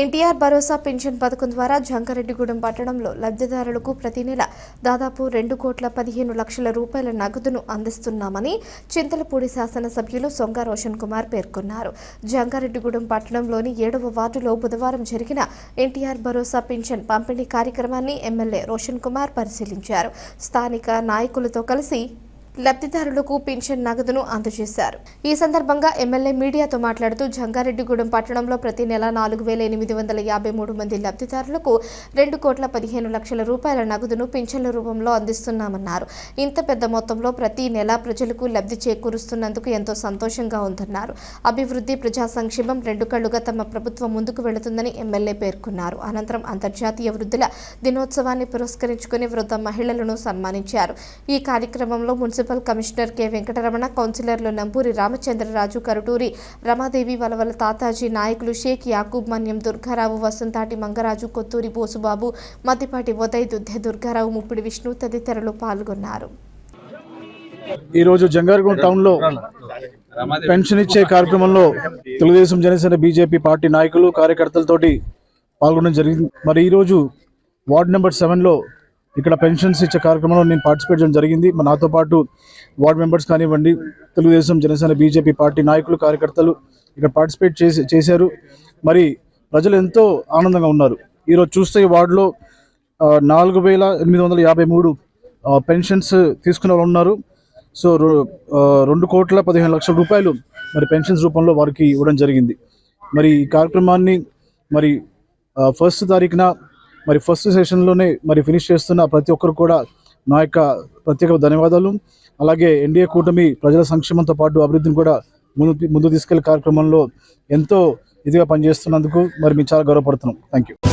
ఎన్టీఆర్ భరోసా pension పథకం ద్వారా జంకారెడ్డిగూడెం పట్టణంలో లబ్ధిదారులకు ప్రతి నెల దాదాపు రెండు కోట్ల పదిహేను లక్షల రూపాయల నగదును అందిస్తున్నామని చింతలపూడి శాసనసభ్యులు సొంగ రోషన్ కుమార్ పేర్కొన్నారు. జంకారెడ్డిగూడెం పట్టణంలోని ఏడవ వార్డులో బుధవారం జరిగిన ఎన్టీఆర్ భరోసా పెన్షన్ పంపిణీ కార్యక్రమాన్ని ఎమ్మెల్యే రోషన్ కుమార్ పరిశీలించారు. స్థానిక నాయకులతో కలిసి లబ్ధిదారులకు పింఛన్ నగదును అందజేశారు. ఈ సందర్భంగా ఎమ్మెల్యే మీడియాతో మాట్లాడుతూ జంగారెడ్డిగూడెం పట్టణంలో ప్రతి నెల నాలుగు వేల ఎనిమిది వందల యాభై మూడు మంది లబ్ధిదారులకు రెండు కోట్ల పదిహేను లక్షల రూపాయల నగదును పింఛన్ల రూపంలో అందిస్తున్నామన్నారు. ఇంత పెద్ద మొత్తంలో ప్రతి నెల ప్రజలకు లబ్ధి చేకూరుస్తున్నందుకు ఎంతో సంతోషంగా ఉందన్నారు. అభివృద్ధి ప్రజా సంక్షేమం రెండు కళ్ళుగా తమ ప్రభుత్వం ముందుకు వెళుతుందని ఎమ్మెల్యే పేర్కొన్నారు. అనంతరం అంతర్జాతీయ వృద్ధుల దినోత్సవాన్ని పురస్కరించుకుని వృద్ధ మహిళలను సన్మానించారు. ఈ కార్యక్రమంలో మున్సిపల్ కమిషనర్ కె. వెంకటరమణ కౌన్సిలర్లు నంబూరి రామచంద్రరాజు కరుటూరి రమాదేవి వలవల తాతాజీ నాయకులు షేక్ యాకూబ్ మన్యం దుర్గారావు వసంతాటి మంగరాజు కొత్తూరి బోసుబాబు మద్దిపాటి ఉదయ్ దుద్దె దుర్గారావు ముప్పిడి విష్ణు తదితరులు పాల్గొన్నారు. ఈరోజు జంగారగూడ టౌన్లో పెన్షన్ ఇచ్చే కార్యక్రమంలో తెలుగుదేశం జనసేన బీజేపీ పార్టీ నాయకులు కార్యకర్తలతోటి పాల్గొనడం జరిగింది. మరి ఈరోజు వార్డ్ నెంబర్ సెవెన్లో ఇక్కడ పెన్షన్స్ ఇచ్చే కార్యక్రమంలో నేను పార్టిసిపేట్ చేయడం జరిగింది. మరి నాతో పాటు వార్డ్ మెంబర్స్ కానివ్వండి తెలుగుదేశం జనసేన బీజేపీ పార్టీ నాయకులు కార్యకర్తలు ఇక్కడ పార్టిసిపేట్ చేసి చేశారు. మరి ప్రజలు ఎంతో ఆనందంగా ఉన్నారు. ఈరోజు చూస్తే ఈ వార్డులో నాలుగు వేల ఎనిమిది వందల యాభై మూడు పెన్షన్స్ తీసుకున్న వాళ్ళు ఉన్నారు. సో రెండు కోట్ల పదిహేను లక్షల రూపాయలు మరి పెన్షన్స్ రూపంలో వారికి ఇవ్వడం జరిగింది. మరి ఈ కార్యక్రమాన్ని మరి ఫస్ట్ తారీఖున మరి ఫస్ట్ సెషన్లోనే మరి ఫినిష్ చేస్తున్న ప్రతి ఒక్కరు కూడా నా యొక్క ప్రత్యేక ధన్యవాదాలు. అలాగే ఎన్డీఏ కూటమి ప్రజల సంక్షేమంతో పాటు అభివృద్ధిని కూడా ముందు ముందు తీసుకెళ్ళే కార్యక్రమంలో ఎంతో ఇదిగా పనిచేస్తున్నందుకు మరి మేము చాలా గౌరవపడుతున్నాం. Thank you